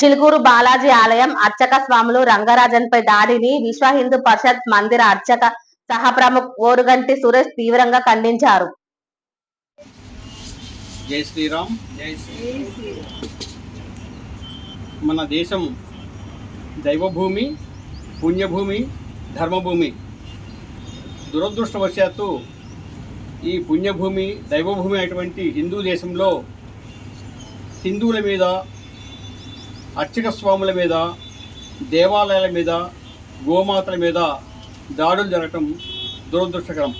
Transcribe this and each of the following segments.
చిలుకూరు బాలాజీ ఆలయం అర్చక స్వాములు రంగరాజన్పై దాడిని విశ్వ హిందూ పరిషత్ మందిర అర్చక సహ ప్రముఖ్ ఓరుగంటి సురేష్ తీవ్రంగా ఖండించారు. జై శ్రీరామ్. మన దేశం దైవభూమి పుణ్యభూమి ధర్మభూమి. దురదృష్టవశాత్తు ఈ పుణ్యభూమి దైవభూమి అయినటువంటి హిందూ దేశంలో హిందువుల మీద అర్చక స్వాముల మీద దేవాలయాల మీద గోమాతల మీద దాడులు జరగటం దురదృష్టకరం.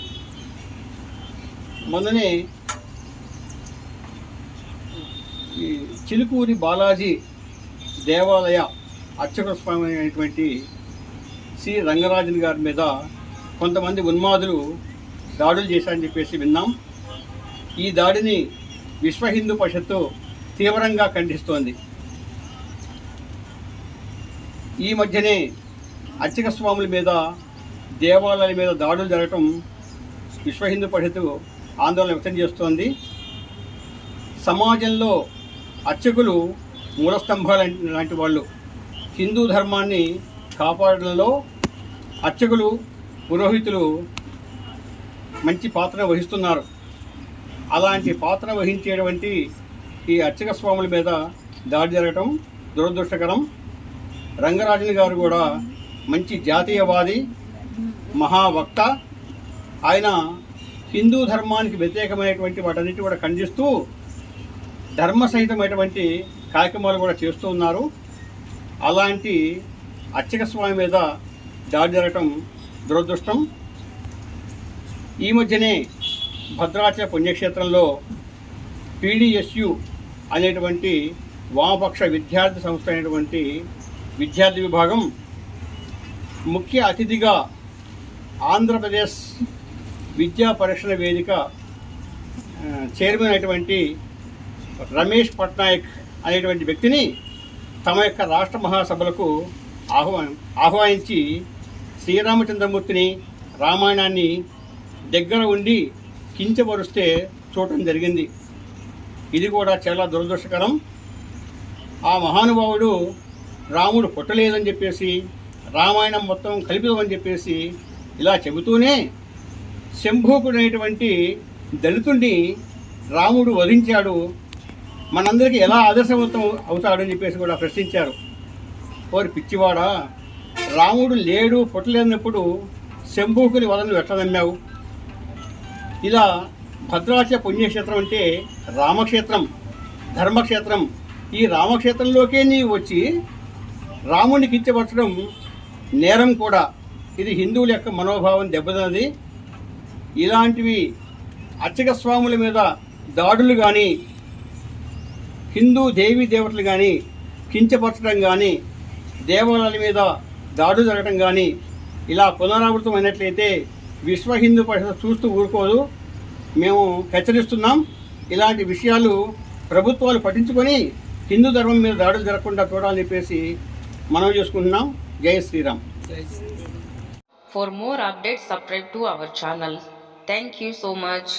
మొన్ననే ఈ చిలుకూరి బాలాజీ దేవాలయ అర్చక స్వామి అయినటువంటి సి రంగరాజన్ గారి మీద కొంతమంది ఉన్మాదులు దాడులు చేశారని చెప్పేసి విన్నాం. ఈ దాడిని విశ్వ హిందూ పరిషత్తు తీవ్రంగా ఖండిస్తోంది. ఈ మధ్యనే అర్చక స్వాముల మీద దేవాలయాల మీద దాడులు జరగటం విశ్వ హిందూ పరిషత్తు ఆందోళన వ్యక్తం చేస్తోంది. సమాజంలో అర్చకులు మూలస్తంభాలు లాంటి వాళ్ళు హిందూ ధర్మాన్ని కాపాడడంలో అర్చకులు పురోహితులు మంచి పాత్ర వహిస్తున్నారు. అలాంటి పాత్ర వహించేటువంటి ఈ అర్చక స్వాముల మీద దాడి జరగటం దురదృష్టకరం. రంగరాజుని గారు కూడా మంచి జాతీయవాది మహావక్త. ఆయన హిందూ ధర్మానికి వ్యతిరేకమైనటువంటి వాటన్నిటి కూడా ఖండిస్తూ ధర్మ సహితమైనటువంటి కార్యక్రమాలు కూడా చేస్తూ ఉన్నారు. అలాంటి అర్చక స్వామి మీద దాడి జరగటం దురదృష్టం. ఈ మధ్యనే భద్రాచల పుణ్యక్షేత్రంలో పీడిఎస్యు అనేటువంటి వామపక్ష విద్యార్థి సంస్థ అయినటువంటి విద్యార్థి విభాగం ముఖ్య అతిథిగా ఆంధ్రప్రదేశ్ విద్యా పరీక్షల వేదిక చైర్మన్ అయినటువంటి రమేష్ పట్నాయక్ అనేటువంటి వ్యక్తిని తమ యొక్క రాష్ట్ర మహాసభలకు ఆహ్వా ఆహ్వానించి శ్రీరామచంద్రమూర్తిని రామాయణాన్ని దగ్గర ఉండి కించపరుస్తే చూడటం జరిగింది. ఇది కూడా చాలా దురదృష్టకరం. ఆ మహానుభావుడు రాముడు పుట్టలేదని చెప్పేసి రామాయణం మొత్తం కల్పితమని చెప్పేసి ఇలా చెబుతూనే శంభూకుడైనటువంటి దళితుడిని రాముడు వధించాడు. మనందరికీ ఎలా ఆదర్శవంతం అవుతాడని చెప్పేసి కూడా ప్రశ్నించారు. ఓరి పిచ్చివాడా రాముడు లేడు పుట్టలేనప్పుడు శంభూకుని వదను ఎట్లా నమ్మావు? ఇలా భద్రాచల పుణ్యక్షేత్రం అంటే రామక్షేత్రం ధర్మక్షేత్రం. ఈ రామక్షేత్రంలోకే నీవు వచ్చి రాముని కించపరచడం నేరం కూడా. ఇది హిందువుల యొక్క మనోభావం దెబ్బతిన్నది. ఇలాంటివి అర్చక స్వాముల మీద దాడులు కానీ హిందూ దేవీ దేవతలు కానీ కించపరచడం కానీ దేవాలయాల మీద దాడులు జరగడం కానీ ఇలా పునరావృతం అయినట్లయితే విశ్వ హిందూ పరిషత్ చూస్తూ ఊరుకోదు. మేము హెచ్చరిస్తున్నాం. ఇలాంటి విషయాలు ప్రభుత్వాలు పట్టించుకొని హిందూ ధర్మం మీద దాడులు జరగకుండా చూడాలని చెప్పేసి మనం చేసుకుంటున్నాం. Jai Sriram. For more updates, subscribe to our channel. Thank you so much.